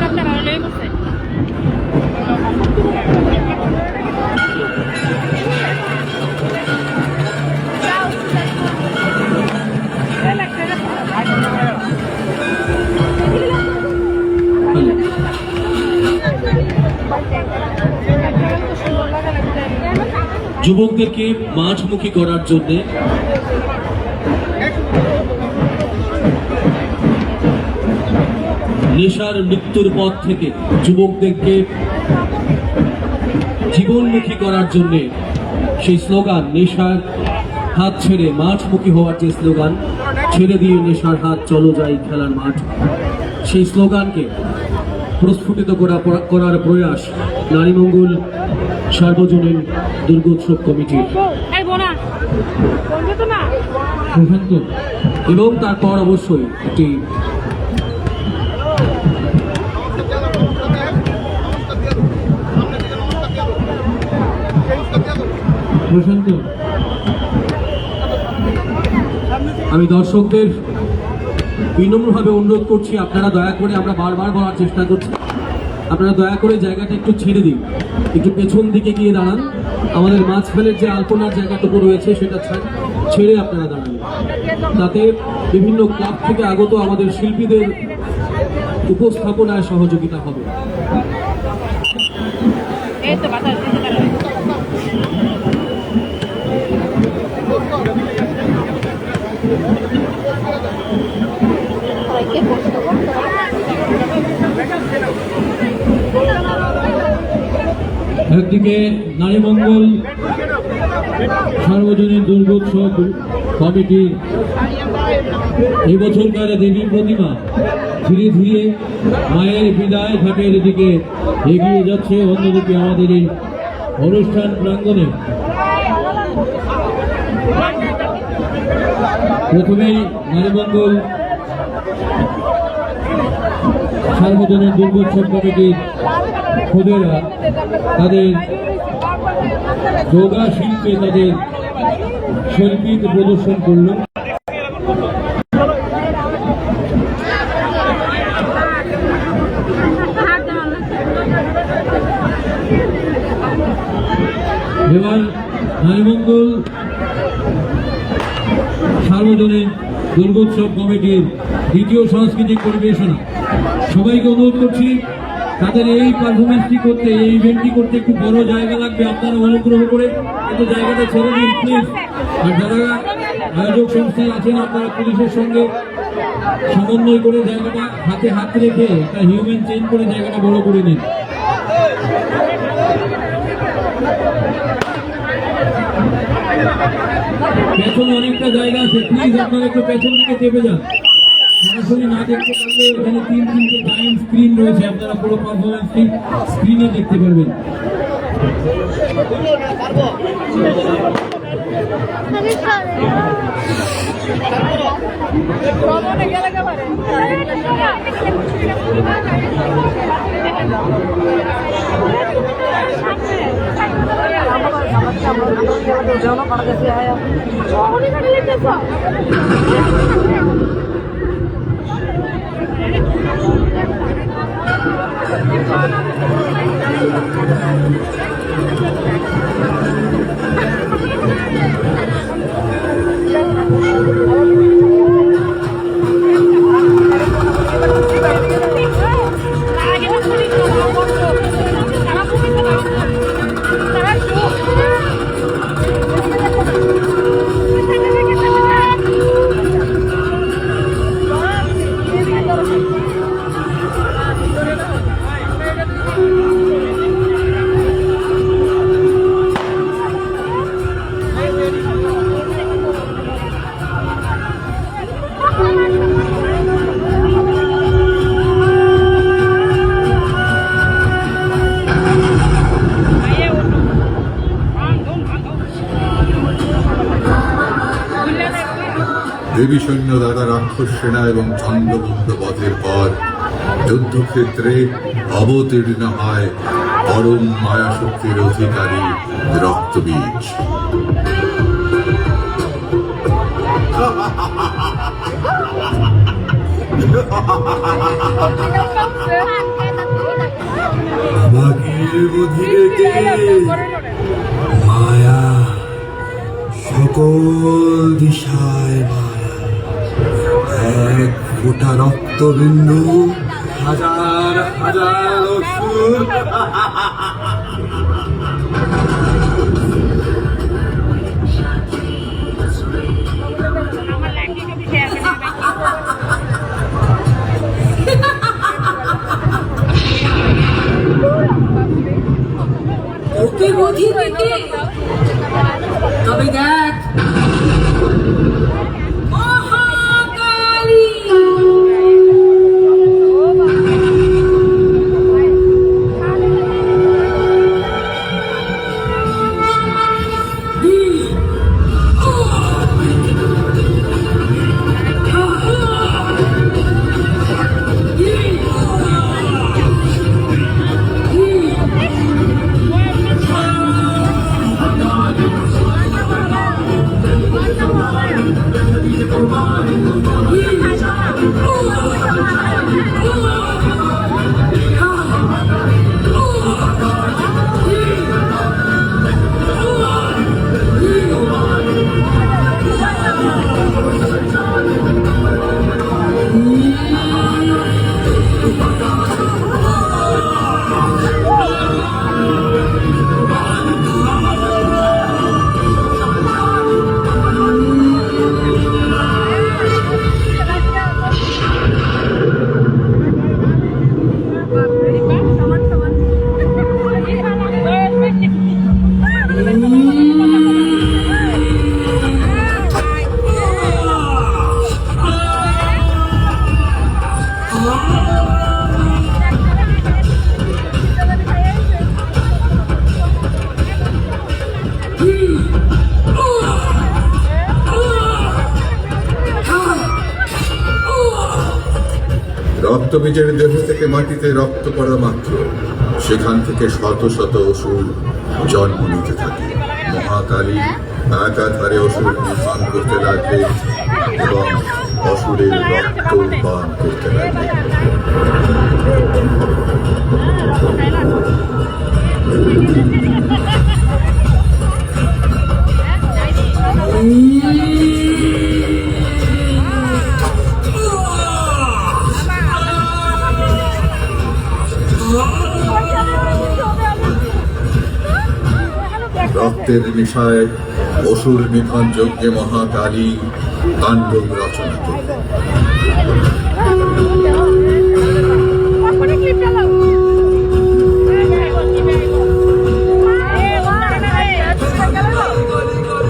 আপনার ভালো লেগে যুবকদেরকে মাঠমুখী করার জন্যে নেশার মৃত্যুর পথ থেকে যুবকদেরকে জীবনমুখী করার জন্য সেই স্লোগান, নেশার হাত ছেড়ে মাঠমুখী হওয়ার যে স্লোগান, ছেড়ে দিয়ে নেশার হাত, চলো যাই খেলার মাঠ। সেই স্লোগানকে প্রস্ফুটিত করা করার প্রয়াস নারীমঙ্গল সার্বজনীন দুর্গোৎসব কমিটির প্রশান্ত। এবং তারপর অবশ্যই একটি আমি দর্শকদের বিনম্রভাবে অনুরোধ করছি আপনারা দয়া করে আমরা বারবার বলার চেষ্টা করছি। আপনারা দয়া করে জায়গাটা একটু ছেড়ে দিন। একটু পেছন দিকে গিয়ে দাঁড়ান। আমাদের মাছ ফেলের যে আলপনার জায়গাটুকু রয়েছে, সেটা ছেড়ে আপনারা দাঁড়ান। তাতে বিভিন্ন ক্লাব থেকে আগত আমাদের শিল্পীদের উপস্থাপনায় সহযোগিতা হবে। এই তো বাতাস দিতে পারবে একদিকে নারী মঙ্গল সার্বজনীন দুর্গোৎসব কমিটি এবছরকার দেবী প্রতিমা ধীরে ধীরে মায়ের বিদায় ঘাটের দিকে এগিয়ে যাচ্ছে। অন্যদিকে আমাদের এই অনুষ্ঠান প্রাঙ্গণে প্রথমেই নারীমঙ্গল সার্বজনীন দুর্গোৎসব কমিটির খোদেরা তাদের যোগা শিল্পে তাদের সংগীত প্রদর্শন করল। এবার নারীমঙ্গল সার্বজনীন দুর্গোৎসব কমিটির দ্বিতীয় সাংস্কৃতিক পরিবেশনা। সবাইকে অনুরোধ করছি তাদের এই পারফরমেন্সটি করতে, এই ইভেন্টটি করতে একটু বড় জায়গা লাগবে আপনারা অনুগ্রহ করে একটু জায়গাটা ছেড়ে দিন প্লিজ আর যারা আয়োজক সংস্থায় আছেন, আপনারা পুলিশের সঙ্গে সমন্বয় করে জায়গাটা হাতে হাত রেখে একটা হিউম্যান চেঞ্জ করে জায়গাটা বড় করে নিন। পেছনে অনেকটা জায়গা আছে প্লিজ আপনারা একটু পেছন দিকে চেপে যান। সরাসরি না দেখতে পারলে এখানে তিন তিনটে টাইম স্ক্রিন রয়েছে, আপনারা পুরো পারফরমেন্সটি স্ক্রিনে দেখতে পারবেন। ভ্রমণে গেলে কেবারে দেবী সৈন্য দ্বারা রাক্ষস সেনা এবং চন্দ্রগুপ্ত বধের পর যুদ্ধক্ষেত্রে অবতীর্ণ হয় পরম মায়া শক্তির অধিকারী রক্তবীজ। মায়া সকল দিশায় ফোঁটা রক্তবিন্দু হাজার হাজার অসুর ওকে অধীনে কে তবে দেখ রক্তবীজের দেহ থেকে মাটিতে রক্ত পড়া মাত্র। সেখান থেকে শত শত অসুর জন্ম নিতে থাকে। মহাকালী একাধারে অসুর নির্মাণ করতে লাগলেন এবং অসুরের রক্ত পান করতে লাগলেন রক্তের নেশায় অসুর নিধন যজ্ঞে মহাকালী তাণ্ডব রচনা করলেন